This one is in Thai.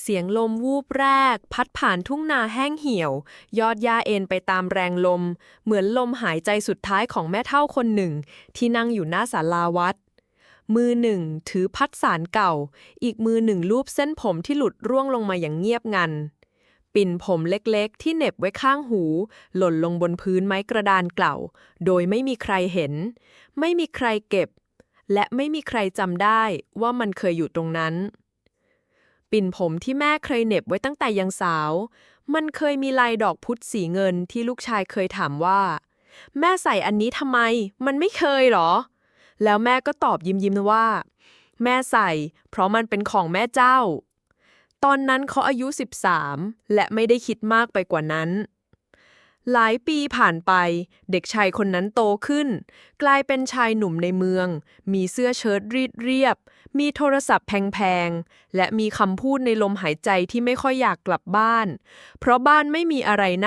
เสียงลมวูบแรก พัดผ่านทุ่งนาแห้งเหี่ยว ยอดหญ้าเอ็นไปตามแรงลม เหมือนลมหายใจสุดท้ายของแม่เท่าคนหนึ่ง ที่นั่งอยู่หน้าศาลาวัด มือหนึ่งถือพัดสารเก่า อีกมือหนึ่งลูบเส้นผมที่หลุดร่วงลงมาอย่างเงียบงัน ปิ่นผมเล็กๆ ที่เหน็บไว้ข้างหู หล่นลงบนพื้นไม้กระดานเก่า โดยไม่มีใครเห็น ไม่มีใครเก็บ และไม่มีใครจำได้ว่ามันเคยอยู่ตรงนั้น ปิ่นผมที่แม่เคยเหน็บไว้ตั้งแต่ยังสาว มันเคยมีลายดอกพุธสีเงินที่ลูกชายเคยถามว่า แม่ใส่อันนี้ทำไม มันไม่เคยเหรอ แล้วแม่ก็ตอบยิ้มยิ้มว่า แม่ใส่ เพราะมันเป็นของแม่เจ้า ตอนนั้นเขาอายุ 13 และไม่ได้คิดมากไปกว่านั้น หลายปีผ่านไป เด็กชายคนนั้นโตขึ้น กลายเป็นชายหนุ่มในเมือง มีเสื้อเชิ้ตรีดเรียบ มีโทรศัพท์แพงๆ และมีคำพูดในลมหายใจที่ไม่ค่อยอยากกลับบ้าน เพราะบ้านไม่มีอะไรน่า